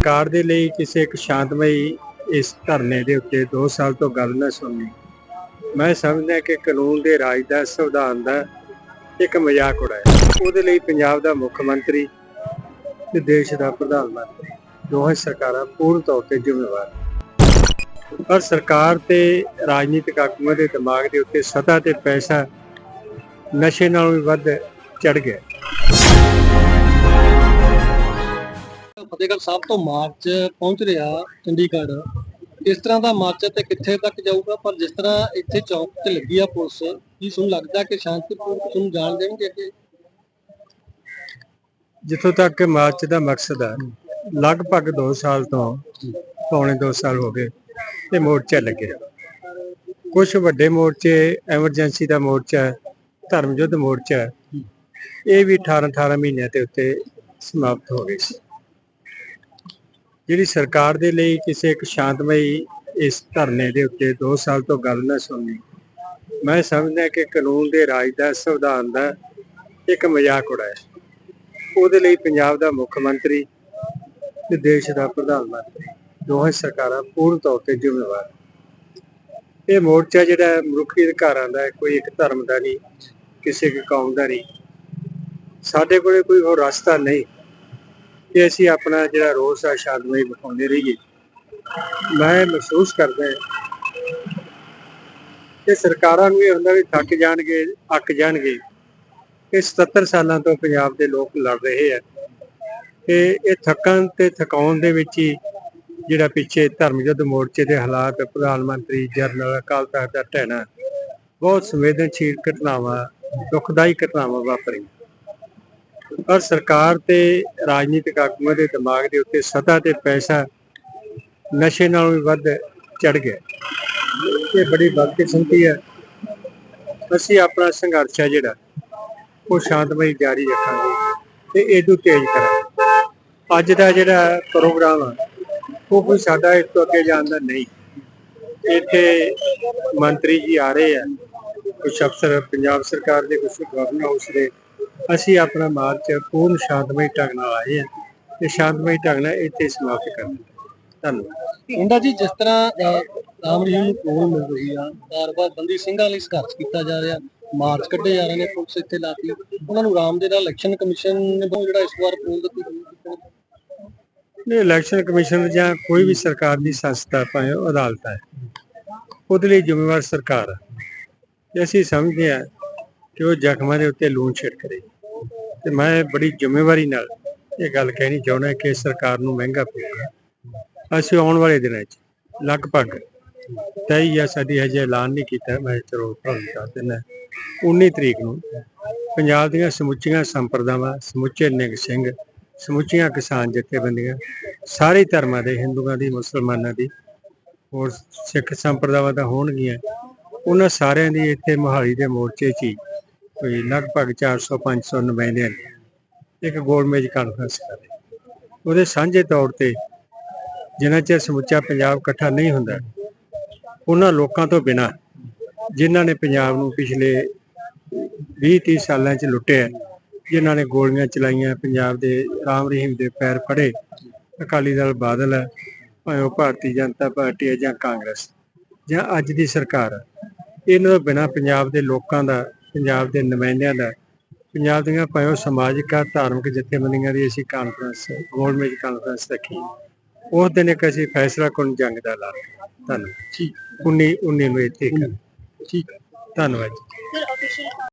ਸਰਕਾਰ ਦੇ ਲਈ ਕਿਸੇ ਇੱਕ ਸ਼ਾਂਤਮਈ ਇਸ ਧਰਨੇ ਦੇ ਉੱਤੇ 2 ਸਾਲ ਤੋਂ ਗੱਲ ਨਾ ਸੁਣਨੀ। ਮੈਂ ਸਮਝਦਾ ਕਿ ਕਾਨੂੰਨ ਦੇ ਰਾਜ ਦਾ, ਸੰਵਿਧਾਨ ਦਾ ਇੱਕ ਮਜ਼ਾਕ ਉਡਾਇਆ। ਉਹਦੇ ਲਈ ਪੰਜਾਬ ਦਾ ਮੁੱਖ ਮੰਤਰੀ ਤੇ ਦੇਸ਼ ਦਾ ਪ੍ਰਧਾਨ ਮੰਤਰੀ, ਦੋਹੇ ਸਰਕਾਰਾਂ ਪੂਰਨ ਤੌਰ ਤੇ ਜ਼ਿੰਮੇਵਾਰ ਪਰ ਸਰਕਾਰ ਤੇ ਰਾਜਨੀਤਿਕ ਆਗੂਆਂ ਦੇ ਦਿਮਾਗ ਦੇ ਉੱਤੇ ਸਤਾ ਤੇ ਪੈਸਾ ਨਸ਼ੇ ਨਾਲੋਂ ਵੀ ਵੱਧ ਚੜ ਗਿਆ। ਫਤਿਹਗੜ੍ਹ ਸਾਹਿਬ ਤੋਂ ਮਾਰਚ ਪਹੁੰਚ ਰਿਹਾ ਚੰਡੀਗੜ੍ਹ ਇਸ ਤਰ੍ਹਾਂ ਦਾ ਮਾਰਚ ਤੇ ਕਿੱਥੇ ਤੱਕ ਜਾਊਗਾ? ਪਰ ਜਿਸ ਤਰ੍ਹਾਂ ਇੱਥੇ ਚੌਕ ਤੇ ਲੱਗੀ ਆ ਪੁਲਿਸ ਕੀ ਤੁਹਾਨੂੰ ਲੱਗਦਾ ਕਿ ਸ਼ਾਂਤੀਪੂਰਨ ਤੁਹਾਨੂੰ ਜਾਣ ਦੇਣਗੇ ਅੱਗੇ? ਜਿੱਥੋਂ ਤੱਕ ਮਾਰਚ ਦਾ ਮਕਸਦ ਹੈ ਲਗਭਗ 2 ਸਾਲ ਤੋਂ ਪੌਣੇ 2 ਸਾਲ ਹੋ ਗਏ ਤੇ ਮੋਰਚਾ ਲੱਗਿਆ। ਕੁਝ ਵੱਡੇ ਮੋਰਚੇ ਐਮਰਜੈਂਸੀ ਦਾ ਮੋਰਚਾ ਹੈ, ਧਰਮ ਯੁੱਧ ਮੋਰਚਾ ਹੈ। ਇਹ ਵੀ 18 18 ਮਹੀਨਿਆਂ ਤੇ ਉੱਤੇ ਸਮਾਪਤ ਹੋ ਗਏ ਸੀ। ਜਿਹੜੀ ਸਰਕਾਰ ਦੇ ਲਈ ਕਿਸੇ ਇੱਕ ਸ਼ਾਂਤਮਈ ਇਸ ਧਰਨੇ ਦੇ ਉੱਤੇ 2 ਸਾਲ ਤੋਂ ਗੱਲ ਨਾ ਸੁਣਨੀ, ਮੈਂ ਸਮਝਦਾ ਕਿ ਕਾਨੂੰਨ ਦੇ ਰਾਜ ਦਾ, ਸੰਵਿਧਾਨ ਦਾ ਇੱਕ ਮਜ਼ਾਕ ਉਡਾਇਆ ਉਹਦੇ ਲਈ ਪੰਜਾਬ ਦਾ ਮੁੱਖ ਮੰਤਰੀ ਤੇ ਦੇਸ਼ ਦਾ ਪ੍ਰਧਾਨ ਮੰਤਰੀ ਦੋਹੇ ਸਰਕਾਰਾਂ ਪੂਰਨ ਤੌਰ ਤੇ ਜ਼ਿੰਮੇਵਾਰ ਇਹ ਮੋਰਚਾ ਜਿਹੜਾ ਮਨੁੱਖੀ ਅਧਿਕਾਰਾਂ ਦਾ ਕੋਈ ਇੱਕ ਧਰਮ ਦਾ ਨਹੀਂ, ਕਿਸੇ ਇੱਕ ਕੌਮ ਦਾ ਨਹੀਂ। ਸਾਡੇ ਕੋਲੇ ਕੋਈ ਹੋਰ ਰਸਤਾ ਨਹੀਂ। ਕਿ ਅਸੀਂ ਆਪਣਾ ਜਿਹੜਾ ਰੋਸ ਆ ਸ਼ਾਂਤਮਈ ਵਿਖਾਉਂਦੇ ਰਹੀਏ। ਮੈਂ ਮਹਿਸੂਸ ਕਰਦਾ ਕਿ ਸਰਕਾਰਾਂ ਨੂੰ ਇਹ ਹੁੰਦਾ ਵੀ ਥੱਕ ਜਾਣਗੇ, ਅੱਕ ਜਾਣਗੇ। ਇਹ 77 ਸਾਲਾਂ ਤੋਂ ਪੰਜਾਬ ਦੇ ਲੋਕ ਲੜ ਰਹੇ ਆ। ਤੇ ਇਹ ਥੱਕਣ ਤੇ ਥਕਾਉਣ ਦੇ ਵਿੱਚ ਹੀ ਜਿਹੜਾ ਪਿੱਛੇ ਧਰਮ ਯੁੱਧ ਮੋਰਚੇ ਦੇ ਹਾਲਾਤ, ਪ੍ਰਧਾਨ ਮੰਤਰੀ, ਜਨਰਲ, ਅਕਾਲ ਤਖਤ ਦਾ ਟਹਿਣਾ ਬਹੁਤ ਸੰਵੇਦਨਸ਼ੀਲ ਘਟਨਾਵਾਂ, ਦੁਖਦਾਈ ਘਟਨਾਵਾਂ ਵਾਪਰੀਆਂ। ਪਰ ਸਰਕਾਰ ਤੇ ਰਾਜਨੀਤਿਕ ਆਗੂਆਂ ਦੇ ਦਿਮਾਗ ਦੇ ਉੱਤੇ ਸਤਾ ਤੇ ਪੈਸਾ ਨਸ਼ੇ ਨਾਲੋਂ ਵੀ ਵੱਧ ਚੜ ਗਿਆ। ਇਹ ਬੜੀ ਬਦਕਿਸਮਤੀ ਹੈ। ਅਸੀਂ ਆਪਣਾ ਸੰਘਰਸ਼ ਹੈ ਜਿਹੜਾ, ਉਹ ਸ਼ਾਂਤਮਈ ਜਾਰੀ ਰੱਖਾਂਗੇ ਤੇ ਇਹਨੂੰ ਤੇਜ਼ ਕਰਾਂਗੇ। ਅੱਜ ਦਾ ਜਿਹੜਾ ਪ੍ਰੋਗਰਾਮ ਆ, ਉਹ ਕੋਈ ਸਾਡਾ ਇਸ ਤੋਂ ਅੱਗੇ ਜਾਣ ਦਾ ਨਹੀਂ। ਇੱਥੇ ਮੰਤਰੀ ਜੀ ਆ ਰਹੇ ਆ ਕੁਝ ਅਫਸਰ, ਪੰਜਾਬ ਸਰਕਾਰ ਦੇ ਕੁਝ ਗਵਰਨਰ ਹਾਊਸ ਦੇ ਅਸੀਂ ਆਪਣਾ ਮਾਰਚ ਪੂਰਨ ਸ਼ਾਂਤਮਈ ਢੰਗ ਨਾਲ ਆਏ ਆ ਤੇ ਸ਼ਾਂਤਮਈ ਢੰਗ ਨਾਲ ਇੱਥੇ ਸਮਾਪਤ ਕਰਨਾ ਧੰਨਵਾਦ। ਹੁੰਦਾ ਜੀ ਜਿਸ ਤਰ੍ਹਾਂ ਰਾਮ ਰਹੀਮ ਨੂੰ ਕੋਲ ਮਿਲ ਰਹੀ ਆ ਬਾਰ-ਬਾਰ ਬੰਦੀ ਸਿੰਘਾਂ ਲਈ ਸੰਘਰਸ਼ ਕੀਤਾ ਜਾ ਰਿਹਾ ਮਾਰਚ ਕੱਢੇ ਜਾ ਰਹੇ ਨੇ ਪੁਲਿਸ ਇੱਥੇ ਲਾਤੀ ਉਹਨਾਂ ਨੂੰ ਰਾਮ ਦੇ ਨਾਲ ਇਲੈਕਸ਼ਨ ਕਮਿਸ਼ਨ ਨੇ ਬਹੁਤ ਜਿਹੜਾ ਇਸ ਵਾਰ ਪੂਲ ਦਿੱਤੀ ਇਹ ਇਲੈਕਸ਼ਨ ਕਮਿਸ਼ਨ ਜਾਂ ਕੋਈ ਵੀ ਸਰਕਾਰ ਦੀ ਸੰਸਥਾ ਭਾਵੇਂ ਅਦਾਲਤ ਹੈ ਉਹਦੇ ਲਈ ਜ਼ਿੰਮੇਵਾਰ ਸਰਕਾਰ ਹੈ। ਅਸੀਂ ਸਮਝਦੇ ਹਾਂ ਕਿ ਉਹ ਜ਼ਖਮਾਂ ਦੇ ਉੱਤੇ ਲੂਣ ਛਿੜਕ ਰਹੀ। ਤੇ ਮੈਂ ਬੜੀ ਜ਼ਿੰਮੇਵਾਰੀ ਨਾਲ ਇਹ ਗੱਲ ਕਹਿਣੀ ਚਾਹੁੰਦਾ ਕਿ ਸਰਕਾਰ ਨੂੰ ਮਹਿੰਗਾ ਪਊਗਾ ਅਸੀਂ ਆਉਣ ਵਾਲੇ ਦਿਨਾਂ 'ਚ ਲਗਭਗ ਤੈਅ ਜਾਂ ਸਾਡੀ ਹਜੇ ਐਲਾਨ ਨਹੀਂ ਕੀਤਾ, ਮੈਂ ਚਲੋ ਤੁਹਾਨੂੰ ਦੱਸ ਦਿੰਦਾ। 19 ਤਰੀਕ ਨੂੰ ਪੰਜਾਬ ਦੀਆਂ ਸਮੁੱਚੀਆਂ ਸੰਪਰਦਾਵਾਂ, ਸਮੁੱਚੇ ਨਿਗ ਸਿੰਘ, ਸਮੁੱਚੀਆਂ ਕਿਸਾਨ ਜਥੇਬੰਦੀਆਂ, ਸਾਰੇ ਧਰਮਾਂ ਦੇ ਹਿੰਦੂਆਂ ਦੀ, ਮੁਸਲਮਾਨਾਂ ਦੀ, ਹੋਰ ਸਿੱਖ ਸੰਪਰਦਾਵਾਂ ਦਾ ਹੋਣਗੀਆਂ। ਉਹਨਾਂ ਸਾਰਿਆਂ ਦੀ ਇੱਥੇ ਮੋਹਾਲੀ ਦੇ ਮੋਰਚੇ 'ਚ ਹੀ ਕੋਈ ਲਗਭਗ 400 500 ਨੁਮਾਇੰਦਿਆਂ ਨੇ ਇੱਕ ਗੋਲਮੇਜ ਕਾਨਫਰੰਸ ਕਰੀ ਉਹਦੇ ਸਾਂਝੇ ਤੌਰ ਤੇ ਜਿੰਨਾ ਚਿਰ ਸਮੁੱਚਾ ਪੰਜਾਬ ਇਕੱਠਾ ਨਹੀਂ ਹੁੰਦਾ, ਉਹਨਾਂ ਲੋਕਾਂ ਤੋਂ ਬਿਨਾ ਜਿਨ੍ਹਾਂ ਨੇ ਪੰਜਾਬ ਨੂੰ ਪਿਛਲੇ 20 30 ਸਾਲਾਂ 'ਚ ਲੁੱਟਿਆ, ਜਿਨ੍ਹਾਂ ਨੇ ਗੋਲੀਆਂ ਚਲਾਈਆਂ, ਪੰਜਾਬ ਦੇ ਰਾਮ ਰਹੀਮ ਦੇ ਪੈਰ ਫੜੇ, ਅਕਾਲੀ ਦਲ ਬਾਦਲ ਹੈ, ਭਾਵੇਂ ਉਹ ਭਾਰਤੀ ਜਨਤਾ ਪਾਰਟੀ ਹੈ ਜਾਂ ਕਾਂਗਰਸ, ਜਾਂ ਅੱਜ ਦੀ ਸਰਕਾਰ ਇਹਨਾਂ ਤੋਂ ਬਿਨਾ ਪੰਜਾਬ ਦੇ ਲੋਕਾਂ ਦਾ ਪੰਜਾਬ ਦੇ ਨੁਮਾਇੰਦਿਆਂ ਦਾ। ਪੰਜਾਬ ਦੀਆਂ ਭਾਵੇਂ ਸਮਾਜਿਕ ਆ ਧਾਰਮਿਕ ਜਥੇਬੰਦੀਆਂ ਦੀ ਅਸੀਂ ਕਾਨਫਰੰਸ ਗੋਲਮੇਜ ਕਾਨਫਰੰਸ ਰੱਖੀ ਉਸ ਦਿਨ ਇੱਕ ਅਸੀਂ ਫੈਸਲਾ ਕੁਨ ਜੰਗ ਦਾ ਕੀਤਾ। ਧੰਨਵਾਦ। ਠੀਕ। 19 19 ਨੂੰ ਇੱਥੇ ਠੀਕ। ਧੰਨਵਾਦ ਜੀ।